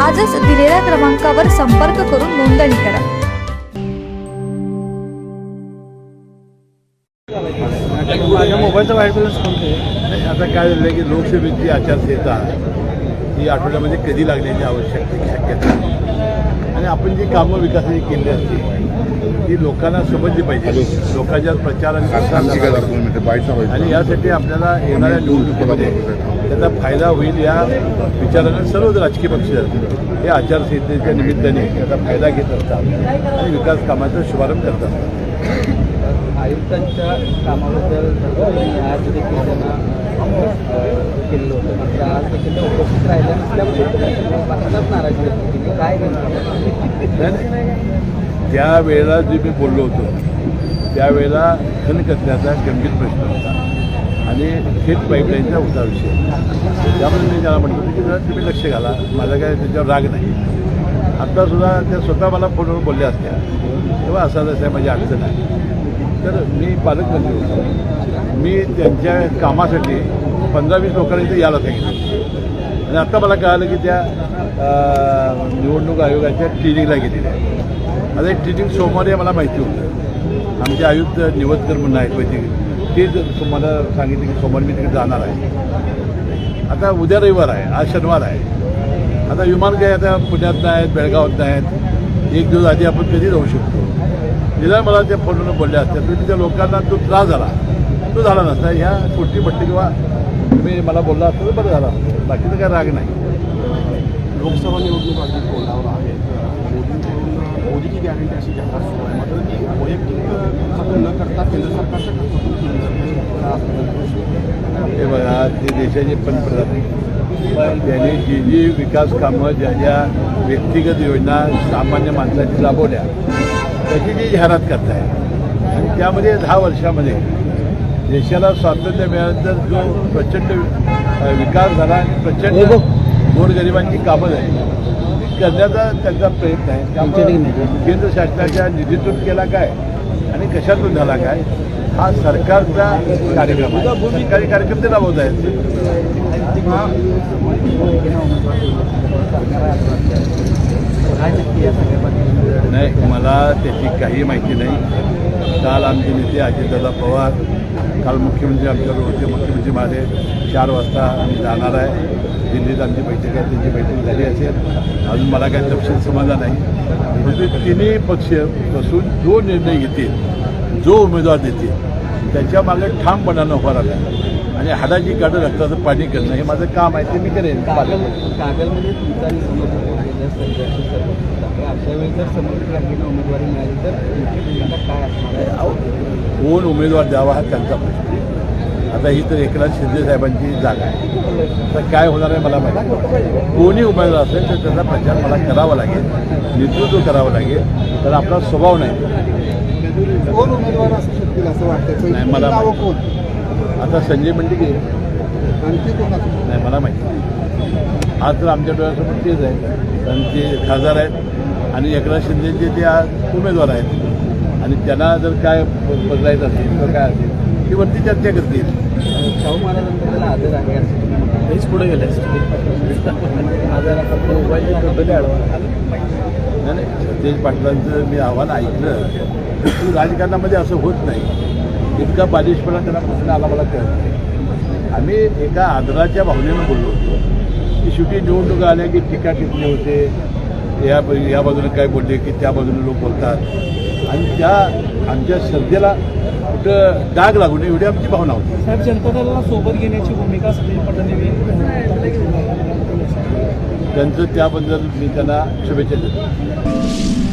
आजच दिलेल्या क्रमांकावर संपर्क करून नोंदणी करा माझ्या मोबाईलचा व्हाईट बॅलन्स कोणते आता काय झालं की लोकसभेची आचारसंहिता ही आठवड्यामध्ये कधी लागण्याची आवश्यक शक्यता. आणि आपण जी कामं विकासाची केली असतील ती लोकांना समजली पाहिजे. लोकांच्या प्रचार आणि यासाठी आपल्याला येणाऱ्या निवडणुकीमध्ये त्याचा फायदा होईल या विचाराने सर्वच राजकीय पक्ष हे आचारसंहितेच्या निमित्ताने त्याचा फायदा घेत असतात आणि विकास कामाचा शुभारंभ करत असतात. आयुक्तांच्या कामाबद्दल आज देखील त्यांना केलेलं होतं मात्र आज देखील ते उपस्थित राहिल्या नसल्यामुळे व्यक्त केली काय नेमकं त्यावेळेला जे मी बोललो होतो त्यावेळेला खण कचऱ्याचा गंभीर प्रश्न होता. आणि थेट पाईपलाईनचा होता विषय. त्यामुळे मी त्याला म्हणतो होतं की जरा तुम्ही लक्ष घाला माझा काय त्याच्यावर राग नाही. आत्तासुद्धा त्या स्वतः मला फोनवर बोलल्या असत्या. तेव्हा असा जसं माझी अडचण आहे. तर मी पालकमंत्री होतो. मी त्यांच्या कामासाठी पंधरा वीस लोकांनी इथे यायला सांगितलं. आणि आत्ता मला कळालं की त्या निवडणूक आयोगाच्या ट्रेनिंगला गेलेल्या आहे आता एक ट्रेनिंग सोमवारी मला माहिती होतं. आमचे आयुक्त निवतकर म्हणून आहेत माहिती ते जर मला सांगितलं की सोमवारी मी तिकडे जाणार आहे. आता उद्या रविवार आहे आज शनिवार आहे. आता विमान काय आता पुण्यात नाहीत बेळगावात नाहीत. एक दिवस आधी आपण कधी जाऊ शकतो? तिला मला त्या फोनवरून बोलल्या असत्या. तुम्ही त्या लोकांना तो त्रास झाला. तो झाला नसता. ह्या पोटी पट्टी किंवा तुम्ही मला बोलला असतं तर बरं झालं. असतं बाकीचं काय राग नाही. लोकसभा निवडणूक अगदी तोंडावर आहे. मोदीची गॅरंटी अशी आहे मात्र ती वैयक्तिक खर्चातून न करता केंद्र सरकारच्या खर्चातून हा. हे बघा ते देशाचे पंतप्रधान. त्यांनी जी जी विकास कामं ज्या ज्या व्यक्तिगत योजना सामान्य माणसाची राबवल्या त्याची जी जाहिरात करताय. आणि त्यामध्ये दहा वर्षामध्ये देशाला स्वातंत्र्य मिळाल्यानंतर जो प्रचंड विकास झाला आणि प्रचंड गोरगरिबांची कामं झाली ती करण्याचा त्यांचा प्रयत्न आहे. त्यामुळे केंद्र शासनाच्या निधीतून केला काय आणि कशातून झाला काय हा सरकारचा कार्यक्रम आहे. सरकारी कार्यक्रम ते राबवत आहेत. नाही मला त्याची काही माहिती नाही. काल आमचे नेते अजितदादा पवार काल मुख्यमंत्री आमच्याबरोबर होते. मुख्यमंत्री माझे चार वाजता आम्ही जाणार आहे. दिल्लीत आमची बैठक आहे. त्यांची बैठक झाली असेल. अजून मला काही तपशील समजला नाही. म्हणजे तिन्ही पक्ष बसून जो निर्णय घेतील जो उमेदवार देतील त्याच्यामागे ठामपणानं उभा राहिला आणि हाडाची काढं रक्ताचं पाणी करणं हे माझं काम आहे ते मी करेन कागल कागलमध्ये तुमचा आणि. अशा वेळी जर उमेदवारी मिळाली तर काय असणार अहो, कोण उमेदवार द्यावा हा त्यांचा प्रश्न. आता ही तर एकनाथ शिंदे साहेबांची जागा आहे. आता काय होणार आहे मला माहिती नाही. कोणी उमेदवार असेल तर त्याचा प्रचार मला करावा लागेल नेतृत्व करावं लागेल तर आपला स्वभाव नाही. कोण उमेदवार असू शकतील असं वाटतं नाही, मला आता संजय मंडिके आणखी कोण असू शकतं? नाही मला माहिती. आज तर आमच्या डोळ्यासमोर तेच आहे कारण ते खासदार आहेत आणि एकनाथ शिंदेचे ते आज उमेदवार आहेत आणि त्यांना जर काय बदलायचं असेल तर काय असेल ती वरती चर्चा करतील शाहू महाराजांबद्दल आदर आहे. हेच पुढे गेले नाही सतेज पाटलांचं मी आव्हान ऐकलं राजकारणामध्ये असं होत नाही इतका बालिशपणा त्यांना कुठला आला मला कळत नाही. आम्ही एका आदराच्या भावनेनं बोललो होतो. की शेवटी निवडणुका आल्या की टीका टिप्पणी होते? या या बाजूने काय बोलले की त्या बाजूने लोक बोलतात? आणि त्या आमच्या श्रद्धेला कुठं डाग लागू नये एवढी आमची भावना होती. साहेब जनता दलाला सोबत घेण्याची भूमिका सचिन पटणी त्यांचं त्याबद्दल मी त्यांना शुभेच्छा देतो.